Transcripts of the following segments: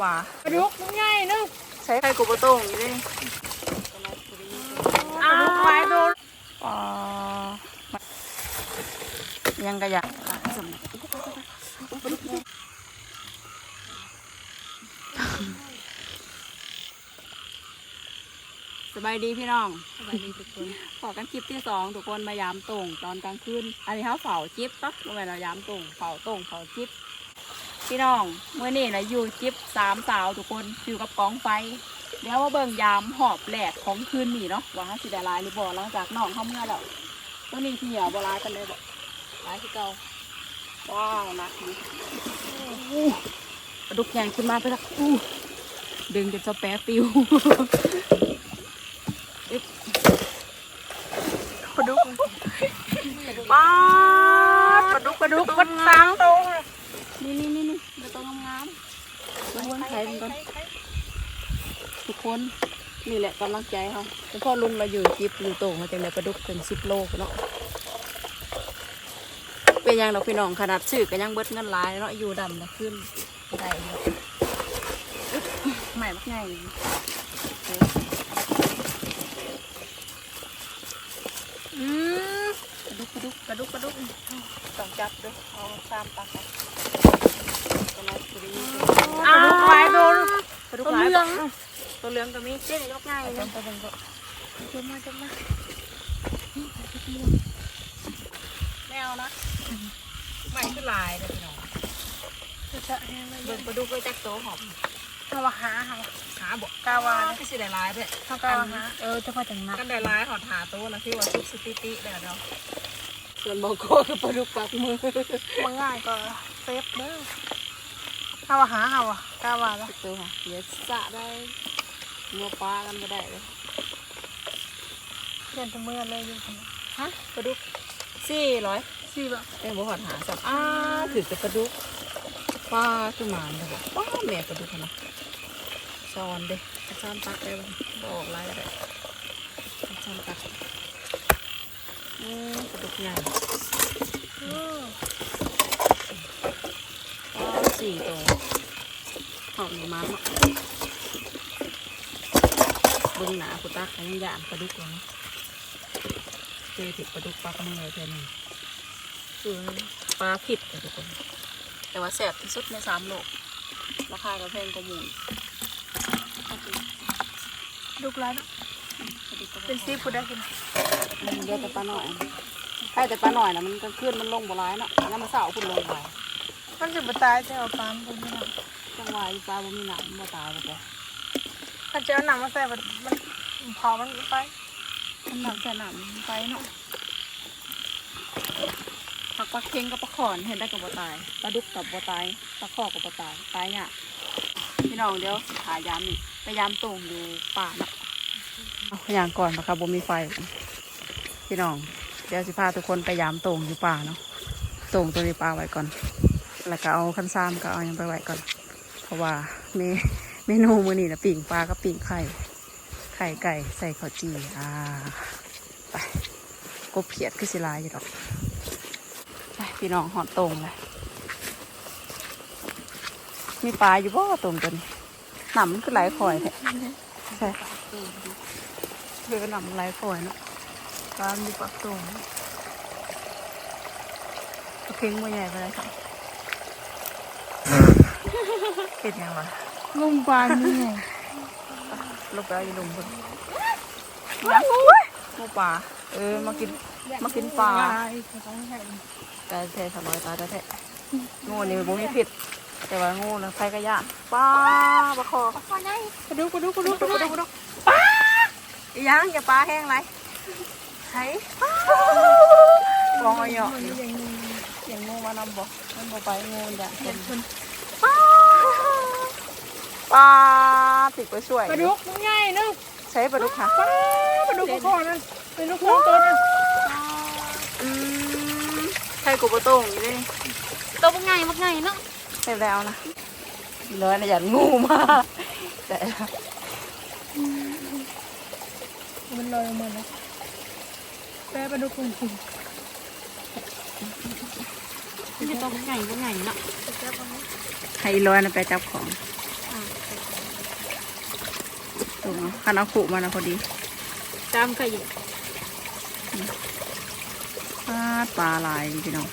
ป่าปลาดุกมันง่ายเนึงใช้ไข่กุบะโต้งอยู่เลยปลาดุกไว้โดนป่ายังกระยะสบายดีพี่น้อง สบายดีทุกคนขอกันคลิปที่สองทุกคนมายามตรงตอนกลางคืน อันนี้เขาเฝ้าจิ๊บปะเมื่อไหร่เรายามตรงเฝ้าตรงเฝ้าจิ๊บ พี่น้องเมื่อนี้นะอยู่จิ๊บสามสาวทุกคนอยู่กับกองไฟเดี๋ยวว่าเบิ่งยามหอบแหลกของคืนนี่เนาะว่าสิได้ลายหรือบ่หลังจากน้องเข้าเมื่อแล้วตัวนี้ที่เหนียวบ่ลายกันเลยบ่ลายที่เก่าว้าวนักนี่อู้กระดุกใหญ่ขึ้นมาไปละอู้ดึงจนจะแปะปิวปลาดุกปาดปลาดุกปลาดุกวัดสังโตนี่นี่นี่นี่เราต้องงาม ๆทุกคนใช้กันก่อนทุกคนนี่แหละกำลังใจเขาแต่พ่อลุงเราอยู่จิบอยู่โต่งมาจากไหนปลาดุกเป็นสิบโลเนาะเป็นยังเราพี่น้องขนาดซื้อก็ยังเบิดเงินหลายเนาะอยู่ดำนะขึ้นได้ใหม่มากไงอืมปลาดุกปลาดุกปลาดุกปลาดุกต้องจับด้วยเอาตามตัก อาตัวนั้นตัวนี้ปลาดุกไว้โดนปลาดุกตัวหลายเหลืองตัวเหลืองก็มีเจ๊ยกง่ายไปเลยไปไปจะมาจะมาไม่เอานะไม่คือลายเลยพี่น้องจะจะแห้งเลยเบิ่งปลาดุกก็จักโตหอมเอาว่าหาหาหาบอกกาวาคือสิได้ลายเด้เขากาวาหาเออจะพอจังนักกันได้ลายหอดหาโตนะที่ว่าซุปสติติเดี๋ยวเนาะส่วนบอกโก้คือปลาดุกปากมือมันง่ายก็เซฟเด้อ เอาว่าหาเอาว่ะกาวาแล้วจักโตค่ะเดี๋ยวสะได้งัวปลากันก็ได้เลยเรียนตัวเมื่อเลยอยู่คนฮะปลาดุกสี่ร้อยสี่แบบเอ็งบอกหอดหาสับอ้าถือแต่ปลาดุกปลาคือหมานเลยบอกป้าแม่ปลาดุกนะซ้อนเด้ซ้อนตักได้บ่บอกลายก็ได้ซ้อนตักอืมปลาดุกใหญ่อืมอ๋อ สี่ตัวหอมอยู่มันเนาะเบึงหนาปุตักยังยานปลาดุกเลยนะเจอติดปลาดุกปลากระเมือเท่านี้คือปลาผิดเลยทุกคน แต่ว่าแสบที่สุดในสามโลกราคาก็แพงกว่าหมูอีกดุกแล้วเนาะเป็นซีฟู้ดได้กินอืมเดี๋ยวแต่ปลาหน่อยใช่แต่ปลาหน่อยนะมันกลางคืนมันลงบ่ร้ายเนาะแล้วมันเสาร์คุณลงไป มันจะมาตายจะเอาปลามาเป็นยังไงจังหวะอีปลาบ่มีหนามบ่ตายบ่ไปถ้าเจอหนังมาใส่มันมันเผามันไปมันหนามใส่หนามไปเนาะผักปลาเค็งกับปลาขอนเห็นได้กับบ่ตายปลาดุกกับบ่ตายปลาขอกับบ่ตายตายเนี่ยพี่น้องเดี๋ยวสิหายามนี่ไปยามตรงอยู่ป่าเนาะเอาอย่างก่อนนะคะบ่มีไฟ พี่น้อง เดี๋ยวสิพาทุกคนไปยามตรงอยู่ป่าเนาะตรงตัวนี้ป่าไว้ก่อน แล้วก็เอาคันซ้ำก็เอายังไปไว้ก่อน เพราะว่าเมเมนูมื้อนี้นะปิ่งปลากับปิ่งไข่ ไข่ไก่ใส่ข้าวจี่อ่าไปกบเขียดคือสิลายอยู่ดอกไปพี่น้องหอดตรงเลยมีปลาอยู่บ่ตรงตัวนี้หนำมันคือไหลายคอยแท้ใช่คือหนำไหลายคอยเนาะปลามีปลาตรงกระเพ็งมือใหญ่ไปเลยค่ะ เห็นยังวะงมปลานี่ไงลูกปลาอยู่ลุมบนยักษ์งูปลาเออมากินมากินปลาต้องใส่แต่แท้สบายตาแท้ๆงูนี่บ่มีผิด แต่ว่างูนะใครก็ย่านปลาปลาคอปลาไหนกระดูกกระดูกกระดูกกระดูกกระดูกอีหยังอย่าปลาแห้งไรไห้ลองเอาเหยาะมันอยู่อย่างนี้อย่างงูมานำบ่มันบ่ไปงูมันด่าเห็นคนปลา ปลาติดไปช่วยกระดูกมันง่ายเนาะใช้ปลาดุกค่ะกระดูกคอนั่นเป็นลูกน้องตัวนั้นอืมใช่กูปลาโต้งอยู่เลยตัวมันง่ายมันง่ายเนาะเสร็จแล้วนะน้อยนะอย่างูมาแต่มันลอยมาแล้วแปรกระดูกคุณคุณไม่ต้องไงก็ไงเนาะใครร้อยนะไปจับของ ถูกเนาะคันเอาขู่มานะพอดีตามก็อยู่ปลาปลาหลายพี่น้อง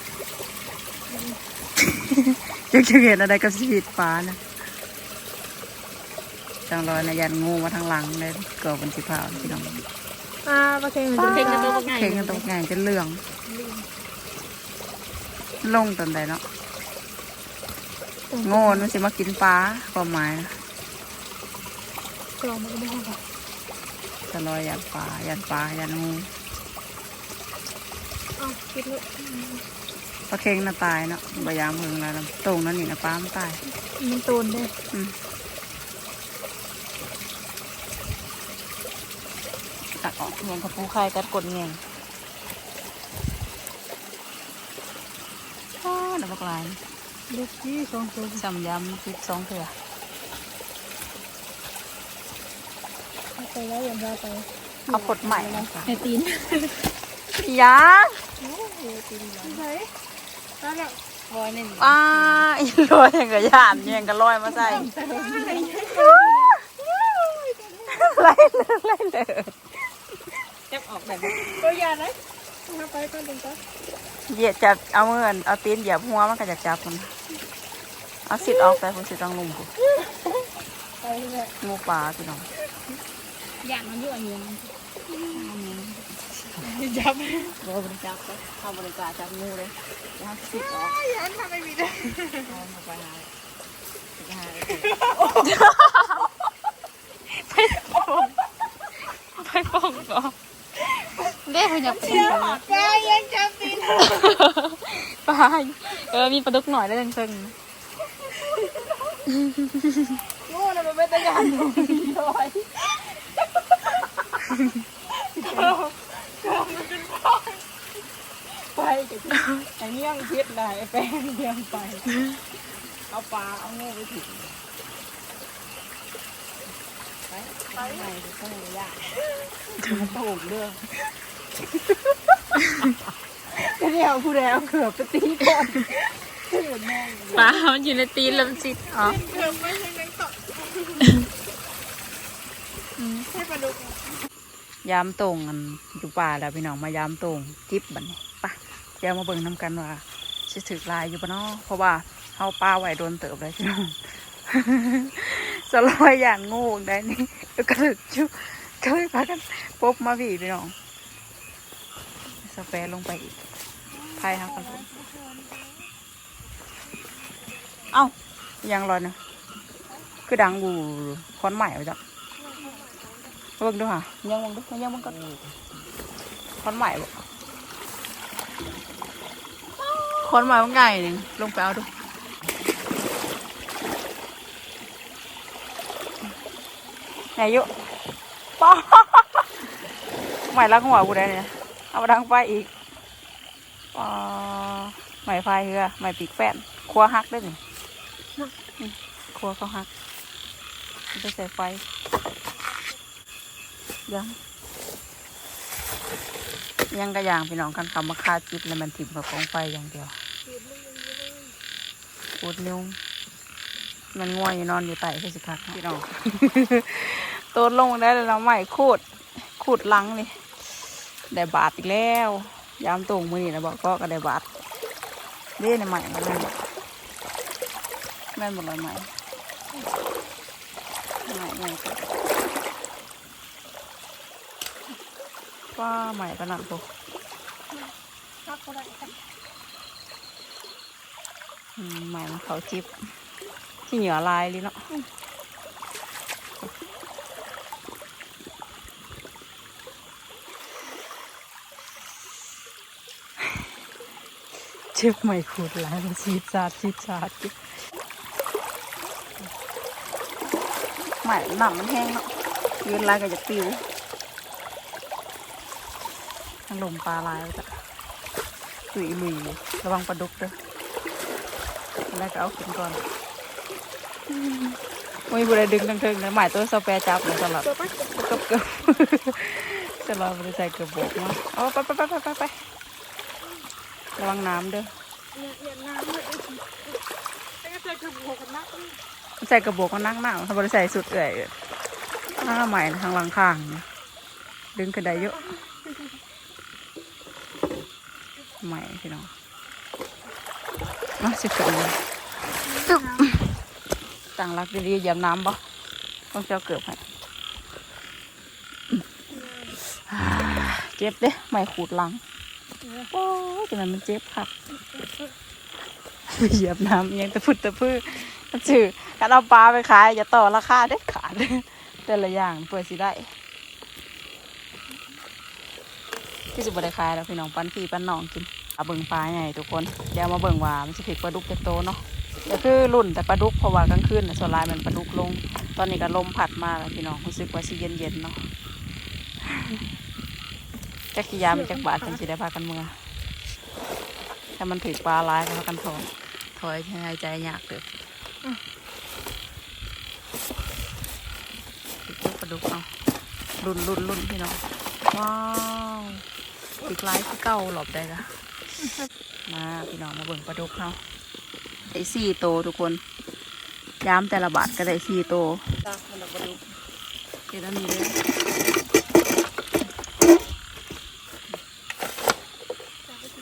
ยังจะเห็นอะไรกับชีวิตปลานะจังรอยนะยันงูมาทางหลังเลยเกิดเป็นสิพาวพี่น้องอ่าปลาเค็งปลาเค็งกันตัวง่ายเข่งกันตกง่ายจะเหลือง ลงตอนใดเนาะโง่มันสิมากินปลาความหมายนะ จอมันก็ไม่ให้ค่ะจะลอยยันปลายันปลายันงูอ้าวคิดเลยปลาเค็งน่ะตายเนาะบยามเพิงแล้วนะตรงนั้นนี่นะปลามันตายมันโตนได้อืมตักออกเงียงกับปูไข่กัดกดเงียงอ้าดับกลายเด็กที่สองตัวจำยำสิบสองเถื่อ ไป แล้วอย่างเราไปเอาขดใหม่นะจ๊ะในตีนยังโอ้โหตีนไหนแล้วเนี่ยลอยนี่อ้าอีลอยอย่างกับยานยังกับลอยมาใส่ไล่เลยไล่เลยจับออกแบบตัวอยางไหนมาไปก็ดึงก็เหยียดจับเอามืออันเอาตีนเหยียบหัวมันก็จะจับมันเอาสิทธิ์ออกแต่คุณสิทธิ์ต้องลุมกูไปเลยงูปลาพี่น้อง อย่างมันอยู่อันนี้จับเราบริจาคไปเข้าบริจาคจับงูเลยเอาสิทธิ์อยันทำไม่มีเลยเอามาไปหาไปหาไปฟ้องก่อนเด้พยับตีนไปยังจับตีนไปเออ มีปลาดุกหน่อยได้ยังซึ่งงูน่ะมันไม่ตะยานอยู่ลอย ไปกับไอ้เงี้ยงพิษไหนแป้งเลี้ยงไป เอาปลาเอางูไปถึงไปไปไหนจะต้องยากมันถูกเรื่องก็เดี๋ยวผู้ใดเอาเขือบไปตีก่อนปลามันอยู่ในตีนลำจิตอ๋อเขือบไม่ใช่แมงต่อให้ปลาดุก ยามตรงอันอยู่ป่าแล้วพี่น้องมายามตรงจิบบันี้ปะเดี๋ยวมาเบิ่งน้ำกันว่าสิถือลายอยู่ปะเนาะเพราะว่าเขาปลาไหวโดนเติบเลยพี่น้องสลอยอย่างงูได้นี่แล้วก็ถึกชุกเลยพากันปบมาพี่พี่น้องสเปรลงไปอีกพายหักกันลงเอ้ายังรอยนะคือดังบูคอนใหม่ไปจ้ะ เบิ่งดูค่ะยังเบิ่งดูยังเบิ่งก็คอนใหม่บ่คอนใหม่มันไงหนึ่งลงไปเอาดูไหนอยุป้าใหม่ลักหัวกูได้เนี่ยเอามาดังไฟอีกป้าใหม่ไฟเหือใหม่ปีกแป้นครัวหักได้หนิอืมครัวเขาหักไปใส่ไฟ ยังยังกระยางพี่น้องกันคำมาคาจิบแล้วมันถิ่มกับกองไฟอย่างเดียวปูดเร็วมันง่วยอยนอนอยู่ใต้คือสิคักพี่น้องตัวลงได้แล้วเราใหม่ขูดขูดหลังนี่ได้บาทอีกแล้ว ยามตรงมือนี่นะบอกก็ก็ได้บาทเด้ในใหม่มาเลยแม่หมดเลยใหม่ใหม่ใหม่ ก็ว่าใหม่ขนาดพวกครับก็ได้ครับอืมใหม่มาเขาจิบที่เหนือลายเลยเนาะเจ็บใหม่ขูดลายมันชีดชาดชีดชาดอยู่ใหม่หนำมันแห้งเนาะยืนลายก็จะปิว ทางลมปลาลายจ้ะตุยลุยระวังปลาดุกเด้อแล้วก็เอาขึ้นก่อนไม่บุได้ดึงทั้งเทิงนะหมายตัวสเปรจับเลยตลอดตัวไปเกือบเกือบตลอดบริใส่เกือบโบกมาเอาไปไปไปไปไปไประวังน้ำเด้อเนี่ยเนี่ยน้ำเลยไอ้ก็เจอกระบอกกันนักใส่กระโบอกก็นั่งหน้าเขาบริใส่สุดเอื่อยอ้าใหม่ทางหลังข้างเนี่ยดึงกระไดเยอะ ใหม่พี่น้องเนาสิเกิดเลยตึ๊บต่างรักดีๆเหยียบน้ำบ่ต้องเจ้าเกือบให้เจ็บเด้ไม่ขูดหลังโอ้ยจังนั้นมันเจ็บครับเหยียบน้ำยังตะพุดตะพื้มันชื่อการเอาปลาไปขายอย่าต่อราคาเด็ดขาดแต่ละอย่างเพื่อสิได้ ที่สุดบริขายแล้วพี่น้องปั้นพี่ปั้นน้องกินเอาเบิ่งปลาใหญ่ทุกคนเดี๋ยวมาเบิ่งว่ามันจะผิดปลาดุกจะโตเนาะก็คือรุ่นแต่ปลาดุกเพราะว่ากลางคืนน่ะส่วนลายมันปลาดุกลง ตอนนี้ก็ลมพัดมาแล้วพี่น้องรู้สึกว่าสิเย็นเย็นๆเนาะจักกียามจักบาทจังสิได้พากันเมือถ้ามันถือปลาลายก็พากันถอยถอยให้หายใจยากเด้อติดปลาดุกเนาะรุ่นรุ่นรุ่นพี่น้องว้าว ติดลายคือเก่าหลบได้ละมาพี่น้องมาเบิ่งปลาดุกเขาได้สี่โตวทุกคนย้ำแต่ละบาทก็ได้สี่โตวตามันบดุกเดี๋ยวนี้เลย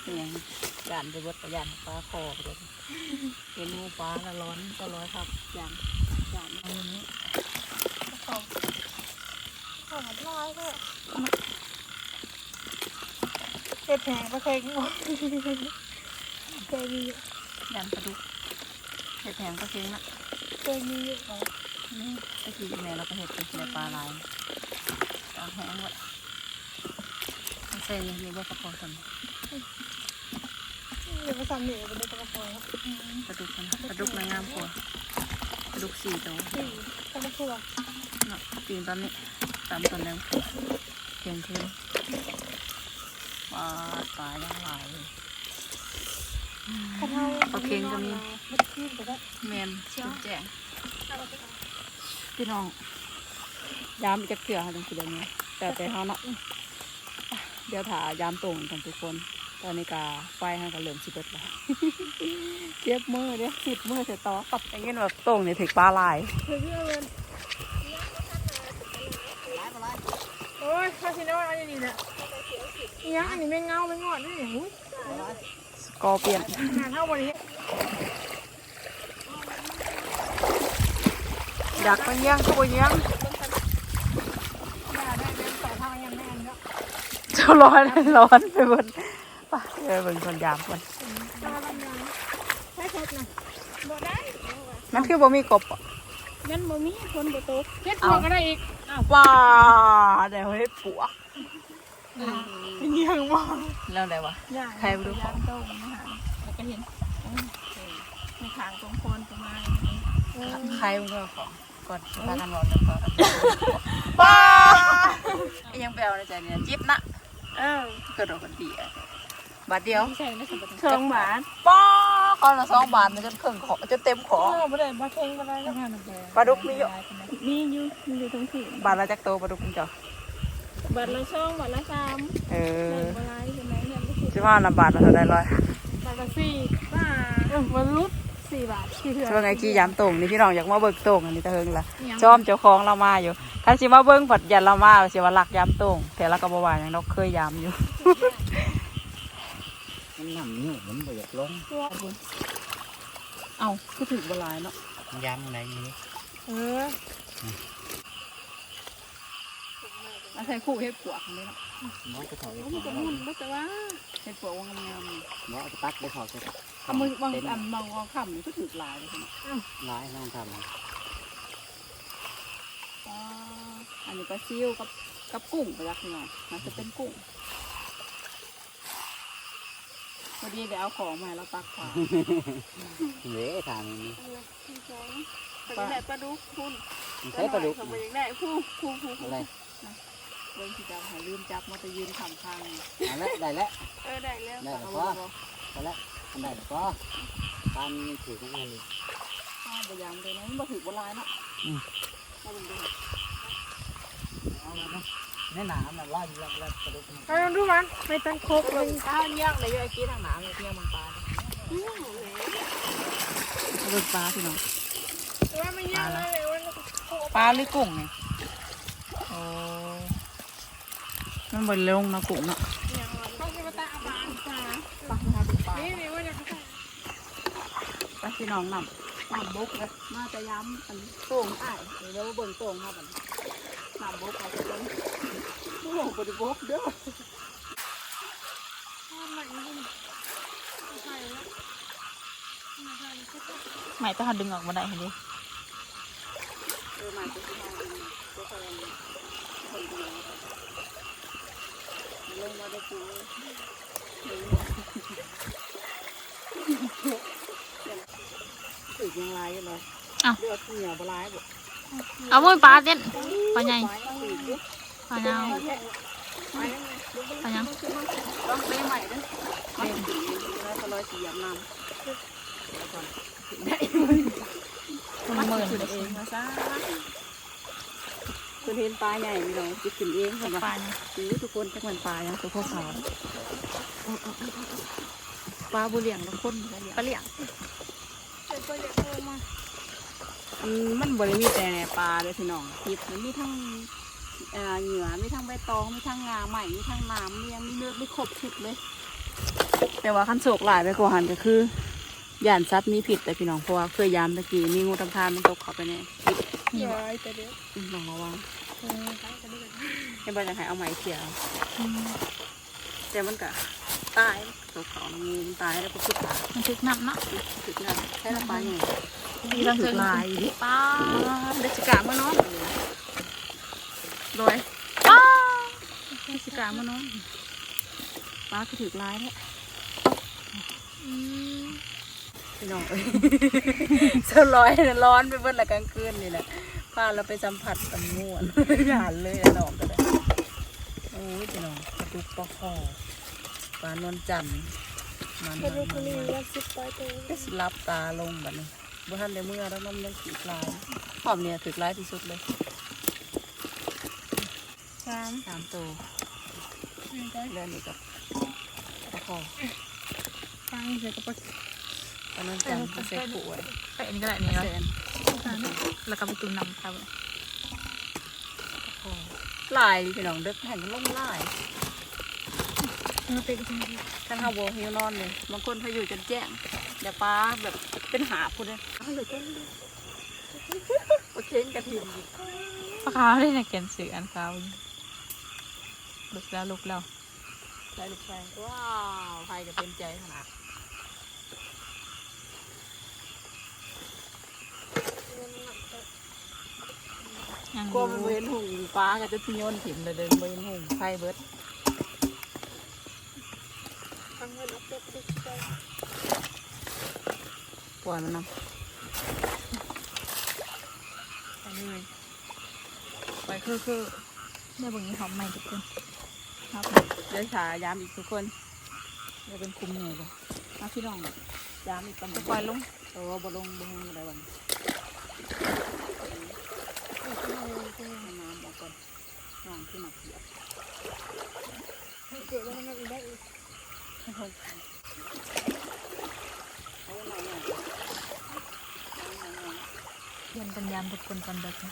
เนี่ยย่านไปเบดประยันปลาคอไปเลยเห็นหมูปลาละร้อนก็ร้อยครับย่านย่านเอาอย่างนี้ของของลอยเลย เห็ดแผงปลาเค็งหมดเคยมีย่านปลาดุกเห็ดแผงก็เค็งนะเคยมีอยู่ของนี่ตะกี้แม่เราก็เห็ดเป็นเนื้อปลาลายปลาแห้งวะเอาใส่นี่มีว่ากระเพาะสันเดี๋ยวมาทำเหนียวไปในกระป๋องปลาดุกกันปลาดุกนางงามกว่าปลาดุกสี่ตัวสี่กระป๋องเนาะปีนตอนนี้ตามตอนแรกเที่ยงคืน ปลาปลาย่างหลายเลยกระเทาปลาเค็งก็มีมันขึ้นไปได้แมนชุดแจงพี่น้องยามอีกจักเสือค่ะจังสิเดี๋ยวนี้แต่แต่เขาเนาะเดี๋ยวถ่ายามตรงกันทุกคน ตอนนี้กาไฟให้กันเริ่มสิเบิดแล้วเจ็บมือเด้สิบมือเสียต่อกับอย่างเงี้ยแบบตรงเนี่ยถึงปลาลายเพื่อเพื่อเงินโอ้ยข้าชิโน่อันนี้เนี่ย ยังอันนี้ไม่เงาไม่งอดนี่อย่างสกอร์เปลี่ยนงานเท่าวันนี้อยากไปเยี่ยงก็ไปเยี่ยงได้ได้ได้ต่อทางยังแม่นเนาะเจ้าร้อนร้อนไปหมดไปเออเป็นคนยามคนจะมาทำงานให้ครบนะบ่ได้มันคือบ่มีกบอะงั้นบ่มีคนบ่ตกเฮ็ดตัวก็ได้อีกว้าเดี๋ยวให้ปัว เป็นยังบ่แล้วไหนวะใครบ่รู้ยางตรงนะคะแล้วก็เห็นในทางตรงคนประมาณใครมึงก็ของก่อนพากันรอจะพากันว้าไอ้ยังแปลวในใจเนี่ยจิ๊บนะเออเกิดออกกันดีอะบาทเดียวใช่ไม่สมบูรณ์สองบาทป้าก้อนละสองบาทมันจนครึ่งขอจนเต็มขอเออบ่ได้บ่เค็งบ่ได้แล้วปลาดุกมีเยอะมีอยู่มีอยู่ทั้งสี่บาทละจักโตปลาดุกคุณเจ้า บาทละสองบาทละสามเอเอออบ่หลายใช่ไหมเนี่ยบ่สิสิว่าละบาทละเท่าไรร้อยบาทละสี่บาทเออบ่รุดสี่บาทสี่เถื่อช่วงไอ้กี้ยามตรงนี่พี่น้องอยากมาเบิกตรงอันนี้ตะเฮิงละจอมเจ้าของเรามาอยู่ถ้าสิมาเบิ้งผัดยันเรามาสิว่าหลักยามตรงแต่ละก็บ่ว่าอย่างเราเคยยามอยู่มันนำนิ้วมันบ่อยากลงเอ้าก็ถือบ่หลายเนาะมันยามอะไรอย่างนี้เออ อาศัยคู่เฮ็ดปวกนี่เนาะน้องจะถอดมันก็มุ่นบ่แต่ว่าเฮ็ดปวกว่างามๆนี่น้องจะตัดไปถอดจะเอามือบางอันบางเอาค่ำนี่ก็ถือหลายเลยเนาะร้ายน้องทอ๋ออันนี้ปลาซิวกับกับกุ้งไปรักหน่อยมันจะเป็นกุ้งพอดีเดี๋ยวเอาของมาให้เราตักปลาำเว้ทางนี้ปลาได้ปลาดุกคุณมันใช้ปลาดุกเขาบ่อยากได้ผู้ผู้ผู้อะไร เบิ่งสิจับให้ลืมจับมาจะยืนขำข้างนี่เอาละได้แล้วเออได้แล้วได้เอาแล้วบ่ก็บ่ได้แล้วอันได้แล้วก็ตามถือของมันอ้าวบ่ยามเลยนะมันบ่ถือบ่หลายเนาะอืมเอาเบิ่งดูเอาละนะในหนามันล่าอยู่แล้วแล้วปลาดุกมันเอาลองดูมันไม่ต้องครบเลยข้าวเลี้ยงเลยไอ้กี้ทางหนาเลยเลี้ยงมันปลาเอาเบิ่งปลาพี่น้องว่ามันยังเลยมันปลาหรือกุ้งเนี่ย มันบนลงเนาะกุ้งเนาะเขาจะมาตาอาบานจ้าปลาหาปลานี่นี่ว่าจะเขาปลาพี่น้องนำน้ำบกเลยมาจะย้ำอันโต่งอ้ายเดี๋ยวเบิ่งโต่งมาบัดนี้น้ำบกเอาไปเบิ่งโอ้โหบไดบกเด้อใหม่ต้องหาดึงออกมาได้เห็นดิเออมาจะที่ห้องเองก็แสดงคนเดียว ลงมาได้ปูถึงยังไรกันเลยเลือดเหนียวบลายบ่เอามือปลาเต้นปลาใหญ่ปตีดปลาเน่าปลายังต้องเล่ใหม่ด้วยเล่ตีแล้วก็ร้อยตีหยำน้ำมันเหมือนขึ้นเองมาซะ คุณเห็นปลาใหญ่ไหมน้องจะขึ้นเองใช่ไหมปลาเนี่ยซื้อทุกคนจะเหมือนปลาอย่างตัวพวกเขาปลาบุเรียงทุกคนบุเรียงปลาเหลี่ยงอืมมันบริมีแต่ปลาเลยพี่น้องทิพมันมีทั้งเอ่อเหยื่อมีทั้งใบตองมีทั้งงาใหม่มีทั้งน้ำเลี้ยงมีเลือดมีครบชุดเลย แต่ว่าขั้นโศกหลายไปกว่าหันก็คือย่านซัดมีผิดแต่พี่น้องเพราะว่าเคยยามตะกี้มีงูตำทานมันตกเข้าไปในพิษย้อยแต่เดี๋ยวอืมลองระวัง ให้บอลจะให้เอาไหมเสียแต่มันก็ตายตกเขางูมันตายแล้วก็พุดตายมันถึกน้ำเนาะถึงนั่นใช้ละปลาอย่างมีบางถึงลายดิปลาเด็กสกาเมื่อน้องโดยปลาเด็กสกาเมื่อน้องปลาก็ถือลายแล้วอืมพี่น้องเอ้ยเสื้อร้อยน่ะร้อนไปเบิดละกลางคืนนี่แหละ พาเราไปสัมผัสกับง่วนหยานเลยนะน้องก็ได้โอ้ยพี่น้องกระดูกปลาคอปลานวลจันทร์มันมันมันมันรักสิบไปตัวก็สิรับตาลงแบบนี้บ่ทันได้เมื่อแล้วน้ำยังสีลายหอมเนี่ยถือลายที่สุดเลยสามสามตัวเลื่อนอีกกับตะคอฟังเสียกับปะตอนนั้นจันทร์เซ็กป่วยไปอันก็ได้นี่แสเนาะ แล้วก็ไปตุ่มน้ำครับตะคอลายพี่น้องเด็กแห่งลงลายมาเป็นท่านเฮาโบหิวนอนเลยบางคนเขาอยู่จนแจ้งเดี๋ยวป้าแบบเป็นหาพูดเลยเอาเลยจ้นเลยโอเคกระถิ่นอีกปลาขาวได้ในแกนสื่ออันขาวลุกแล้วลุกแล้วใส่ลูกแฟงว้าวใครจะเป็นใจขนาด กลัวมันเว้นหุ่งป้าก็จะพิโยนถิ่นเลยเดินเว้นหุ่งไฟเบิดฟังเงินรับเด็กเด็กไปปล่อยมันนะไปเลยไปคือคือได้บางนี้หอมใหม่ทุกคนครับเดี๋ยวฉายามอีกทุกคนจะเป็นคุมเหนื่อยเลยมาพี่น้องยามอีกตำจะปล่อยลงเออบลงบลงอะไรวันให้ น้ำออกก่อนน้องที่หมักเสียบเกิดแล้วมันอีกได้อีกเอาไหนยเรียนกันยามทุกคนกันเด็กนะ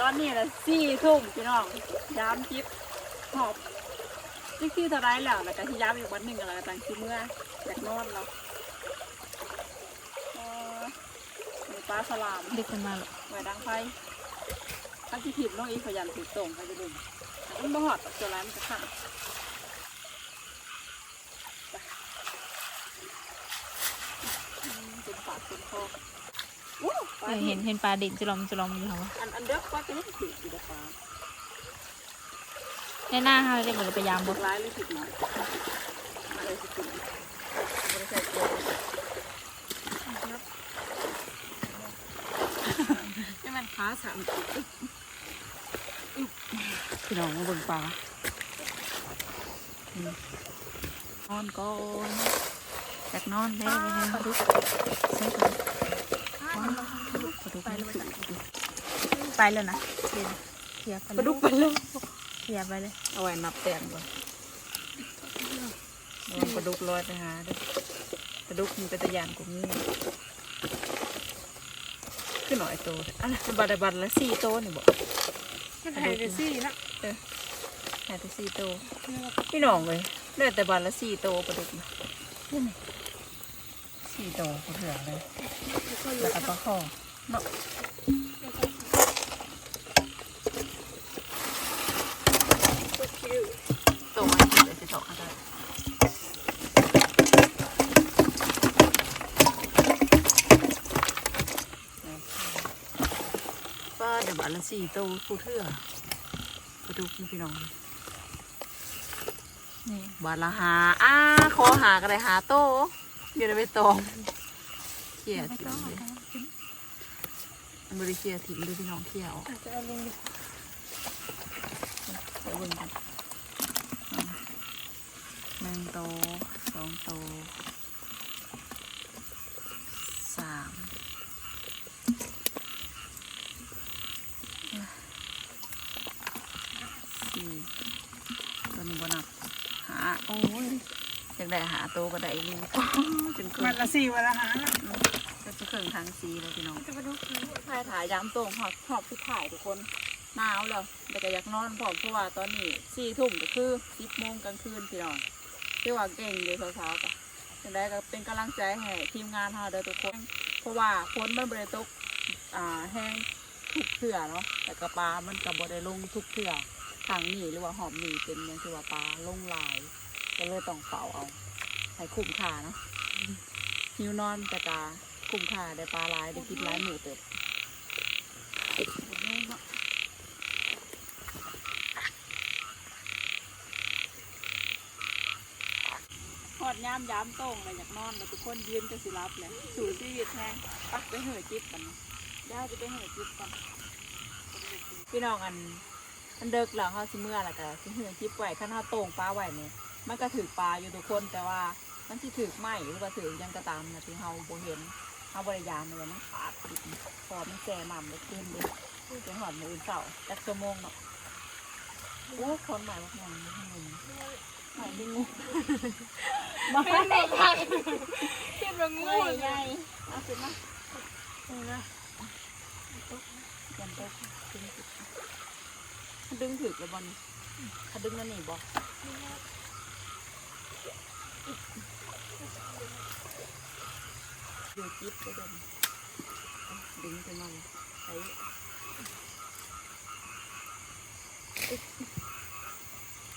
ตอนนี้ละสี่ทุ่มพี่น้องยามทิพย์หอบจิ๊กซี่เท่าไรแล้วแล้วก็ที่ยามอีกวันหนึ่งอะไรต่างที่เมื่ออยากนอนเราเออมี ปลาสลามเด็กกันมาหรอไว้ดังไฟถ้าที่ถิบน้องอีขยันถือตรงไปจะดุมมันบ่หอดตัวร้ายมันจะขาดอืมเป็นปากเป็นคออู้ปลาเห็นเห็นปลาดินจะลอมจะลอมอยู่ค่ะวะอันอันเด็กปลาจะไม่ถือสีดฟ้าในหน้าค่ะได้เหมือนไปยามบบ่ทร้ายหรือผิดหน่อยอะไรสิคุณบริษัทตัว นี่มันขาสามจุดพี่น้องมาเบิ่งปลาอืมนอนก่อนอยากนอนแล้วปลาดุกใช่ปลาดุกว้าวปลาดุกปลาดุกมันสุดดิไปเลยนะเดี๋ยวเขียบไปปลาดุกไปเลยเขียบไปเลย เอาไว้นับแต้มก่อนระวังปลาดุกลอยไปหาเด้วยปลาดุกมันเป็นตะยานกูงี้ คือหน่อยโตอันนั้นบัตรบัตรละสี่โตนี่บอกมันหายไปซี่นะหายไปสี่โตพี่น้องเลยได้แต่บัตรละสี่โตปลาดุกนะสี่โตกูเถื่อเลยแล้วก็ปลาข้อเนาะโตมาเดี๋ยวจะโตอะไร ป้าเดี๋ยวบัตรละสี่โตกูเถื่อปลาดุกนี่พี่น้องนี่บาทละหาอ้าขอหากันเลยหาโตอยู่ในใบตองเขี่ยถิ่ต้องมเลยบริเขี่ยถิ่มเลยพี่น้องเขี่ยออกอาจะเอาลงเดี๋ยวเบิ่งกันหนึ่งโตสองโตสามสี่ตัวนี้บนับหาโอ้ย อยากได้หาโตก็ได้เลยจนเกิวันนละสี่วันละหานะก็จะเครื่องทางซีเลยพี่น้องจะมาดูถ่ายถ่ายย้ำตรงหอบหอบที่ถ่ายทุกคนหนาวแล้วแต่ก็อยากนอนพร้อมเพราะว่าตอนนี้สี่ทุ่มก็คือสิบโมงกลางคืนพี่น้องที่ว่าเก่งเลยสาวๆก็ยังไงก็เป็นกำลังใจให้ทีมงานเราเด้อทุกคน เพราะว่าฝนมันบริตกอ่าแห้งทุกเถื่อเนาะแต่กระปลามันกับบได้ลงทุกเถื่อทางนี้หรือว่าหอมนี่เป็นอยังที่ว่าปลาลงลาย ก็เลยต้องเฝ้าเอาให้คุ้มค่าเนาะหิวนอนแต่กาคุ้มค่าได้ปลาหลายได้กินหลายหมูเติบหอดยามยามโต้งเลยอยากนอนแล้วทุกคนยืนจะสิรับเลยสู่ชีวิตแห้งปักไปเหอะจิบกันย่าจะไปเหอะจิบกันพี่น้องอันอันเดิกหลังเขาสิเมื่อและก็สิเหอะจิบไหวข้างหน้าโต่งปลาไหวเนี่ย มันก็ถือปลาอยู่ทุกคนแต่ว่ามันที่ถือไหมหรือว่าถือยังกระตามนะที่เฮาโบเห็นเฮาบริยามเลยมันขาดติดพอมันแก่หม่ำเลยขึ้นเลยเป็นหอดมืออื่นเสาจักชั่วโมงเนาะโอ้คนใหม่มากๆนี่ข้างบนใหม่ดึงงูมาให้ได้ค่ะคิดว่างูใหญ่เอาสิมานะยันโตดึงถึกถ้าดึงถึกแล้วบอลถ้าดึงแล้วนี่บอก ดี๋ยวจิ๊บก็เดินดึงไปมันใช้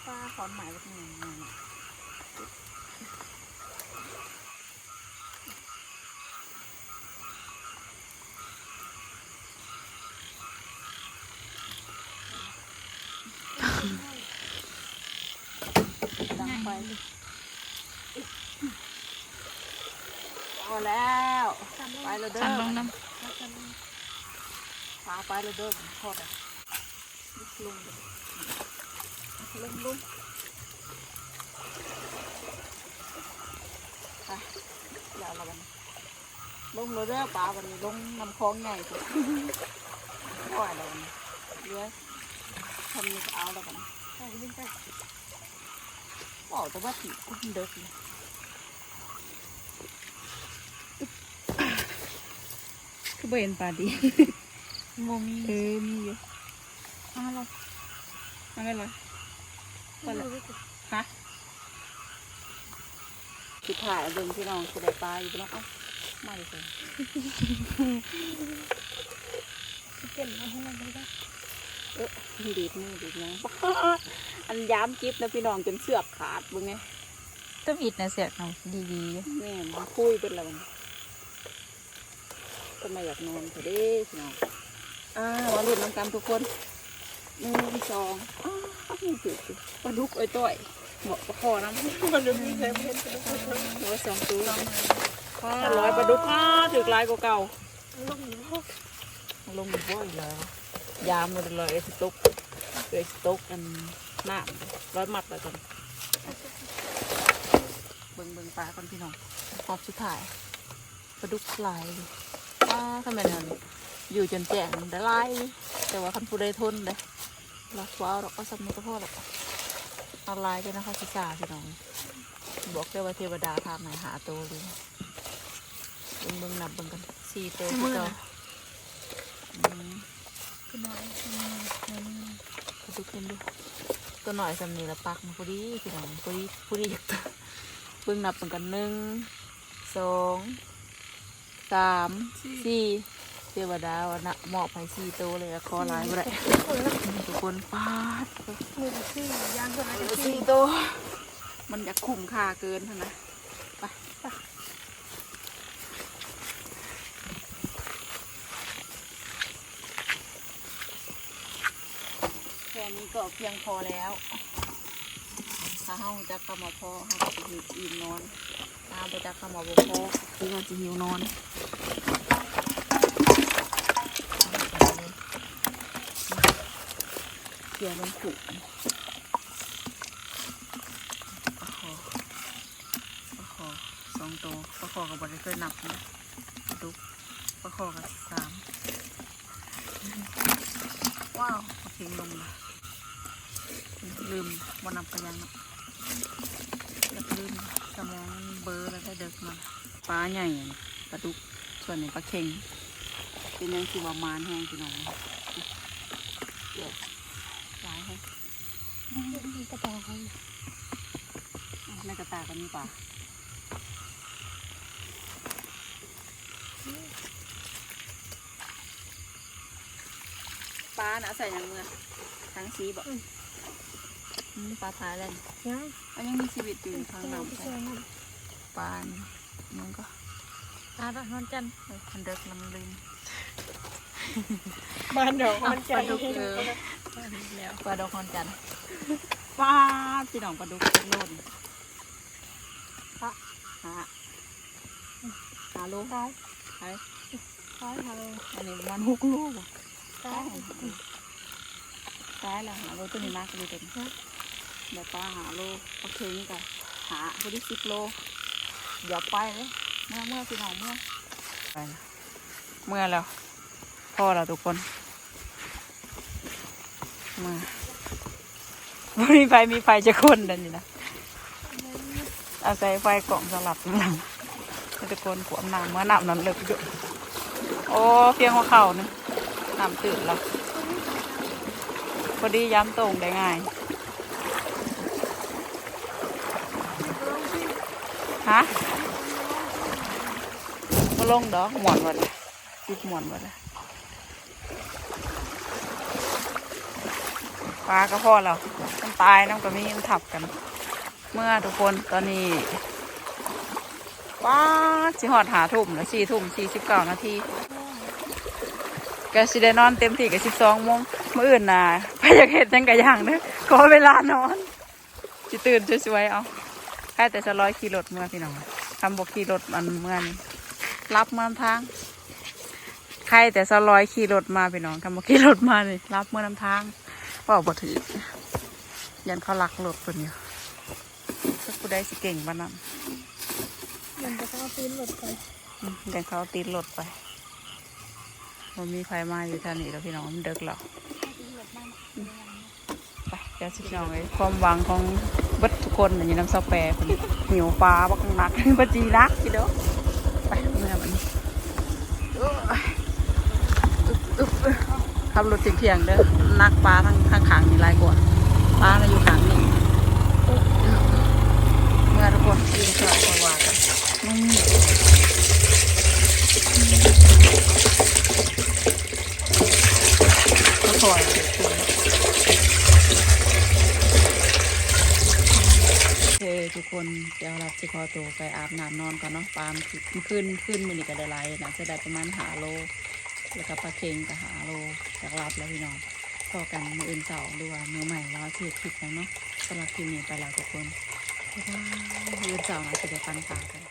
ป้าขอนหมายว่าไงไงดังไป พอแล้วไปแล้วเด้สั่นลองน้พาไปแล้วเด้อพอดอะลุงลุงลุงไปแล้วละวันลงแล้วเด้อปลาวันนี้ลงน้ำคลองใหญ่สุดปล่อยแล้ววันนี้เรือทำนี่ก็เอาแล้วกันไปวิ่งไปบอกแต่ว่าถีกุ้งเด็กเลยคือเบเห็นปลาดีำโมมีเออมีอยู่อ้าวเราเอาไงล่ะพอละฮะสุดท้ายเอาเบิ่งพี่น้องคือได้ปลาอยู่บ่เนาะเอ้ามาเลยสิเก็บมาให้เราได้เออดีดมือดีดยังอันย้ำจิ๊บนะพี่น้องจนเสือกขาดเบิ่งไงต้มอิดนะเสียกเอาดีๆอยู่แม่มันคุยเป็นแล้วมัน ก็มาอยากนอนเถอะเด้พี่น้องอ่าว่ารุ่นน้ำกันทุกคนหนึ่งสองอ้าวนี่ถือสิปลาดุกไอ้ต้อยเหมาะปลาคอน้ำมันจะมีเซฟเห็นร้อยสองตัวถ้าร้อยปลาดุกอ้าถือลายกว่าเก่าลูกหนูลงบ่อยแล้วยามมันเลยไอ้สตุกไอ้สตุกอันหน้ำร้อยมัดแล้วกันเบิ่งเบิ่งปลาก่อนพี่น้องรอบสุดท้ายปลาดุกลายเลย ป้าทำไมนั่นอยู่จนแจ้งได้ไลายแต่ว่าคันผู้ใดทนเลยรักว้าวเราก็สำนึกก็พอแล้วเอาลายไปนะคะชิสาพี่น้อง บอกได้ว่าเทวดาพามาหนหาตัวเลยเบิ่งเบิ่งนับเบิ่งกันสี่ตัวพี่เจ้าขึ้นน้อยขึ้นน้อยขึ้นน้อยปลาดุกเต็มด้วยตัวหน่อยสำนีละปักมาพอดีพี่น้องพอดีพอดีอยากตัวเบิ่งนับเป็นกันหนึ่งสอง สามสี่เทวดาวนะเหมาะไปสี่ตัวเลยอะคอลายบ่ได้ทุกคนปาดมือที่ย่างคนนั้นเดี๋ยวจะสี่ตัวมันจะคุ้มค่าเกินเท่านะไปไปแค่นี้ก็เพียงพอแล้ว ถ้าเฮาจะกลับมาพอเฮาก็จะหิวอิ่มนอนถ้าเฮาบ่จะกลับมาบ่พอคือเราจะหิวนอน เกี่ยวลงขุปลาคอปลาคอสองตัวปลาคอกับบริเคยนับนะดุกปลาคอกับสามว้าวปลาเค็งลงมาลืมบนับกันยังเนาะลืมสมองเบอร์แล้วได้เด็กมาปลาใหญ่อะปลาดุกส่วนนี้ปลาเค็งเป็นยังสิวามานแห้งพี่น้องเดือดหลายแห้ง กระเป๋าเขาอะในกระตาก็มีปลาปลาน่ะใส่ยังเมื่อทั้งสีบอกอืมปลาพายแลนด์ย่างมันยังมีชีวิตอยู่ข้างกระในเป๋าไปใช่ใส่น้ปลานี่มันก็ำตาตะนอนจันทร์เออมันเด็กลำลืมบ้านเดี๋ยวมันใจปลาดุกเออแล้วปลาดอกคอนจันทร์ ปลาพี่น้องปลาดุกโลนปลาหาหาโลร้ายใช่ร้ายค่ะเลยอันนี้ประมันหกโลบ่ร้ายใช่แล้วหาโลตัวนี้มากเลยเต็มเดี๋ยวปลาหาโลปลาเค็งกับหาพอดีสิบโลเดี๋ยวไปเลยเมื่อเมื่อพี่น้องเมื่อไปนะเมื่อแล้วพ่อเราทุกคนมา ไม่มีไฟมีไฟจะคนเดินนี่นะอาศัยไฟกล่องสลับกำลังตะโกนขวมน้ำเมื่อน้ำนั้นเลิกอยู่โอ้เพียงหัวเข่านึงน้ำตื่นแล้วพอดีย้ำตรงได้ง่ายฮะมาลงดอกหมอนหมดเลยจิบหมอนหมดเลย ปลาก็พอแล้วมันตายน้ำก็มีมันทับกัน เมื่อทุกคนตอนนี้ว้าสิหอดหาทุ่มแล้วสี่ทุ่มสี่สิบเก้านาทีกสิได้นอนเต็มที่กับสิบสองโมงเมื่ออื่นน่ะไปอยากเห็นจังกะย่างเด้อขอเวลานอนสิตื่นสวยๆเอาแค่แต่จะร้อยขี่รถเมื่อพี่น้องทำบกขี่รถมันเมื่อนี้รับเมื่อนำทางใครแต่สลอยขี่รถมาพี่น้องทำบกขี่รถมาเลยรับเมื่อนำทาง ว่าบ่ถือยันเขาลักรถคนเดียวถ้ากูได้สิเก่งบ้านั้นมันจะต้องปีนหลุดไปอืมเดี๋ยวเขาเอาตีนรถไปมันมีไฟมาอยู่ท่านี้แล้วพี่น้องมันเดึกแล้วอืมไปเดี๋ยวสิพี่น้องเลยความหวังของเบิดทุกคนอยู่น้ำซอแปรคนหิวปลาบักหนักปลาจีนักพี่เด้อไปเมื่อวันนี้โอ้ยอึ๊บอึ๊บ ขับรถเที่ยงๆเด้อนักปลาทั้งข้งขางนี่หลายกว่าปลาน่ะอยู่ขางนี้เมื่อทุกคนกินข้าวคอยว่ากันก็ถอยโอเคทุกคนเดี๋ยวรับสิขอตัวไปอาบน้ำนอนก่อนเนาะปลามนขึ้นขึ้นมือนี่ก็ได้ไรนะจะได้ประมาณหาโล แล้วก็ปลาเค็งกับหาโลจากรับแล้วพี่น้องพอกันมืออื่นเสาร์ด้วยมือใหม่เราเทียบผิดแล้วเนาะสำหรับทีมนี้ไปแล้วทุกคนบ๊ายบายมืออื่นเสาร์นะจะได้ปันปลากัน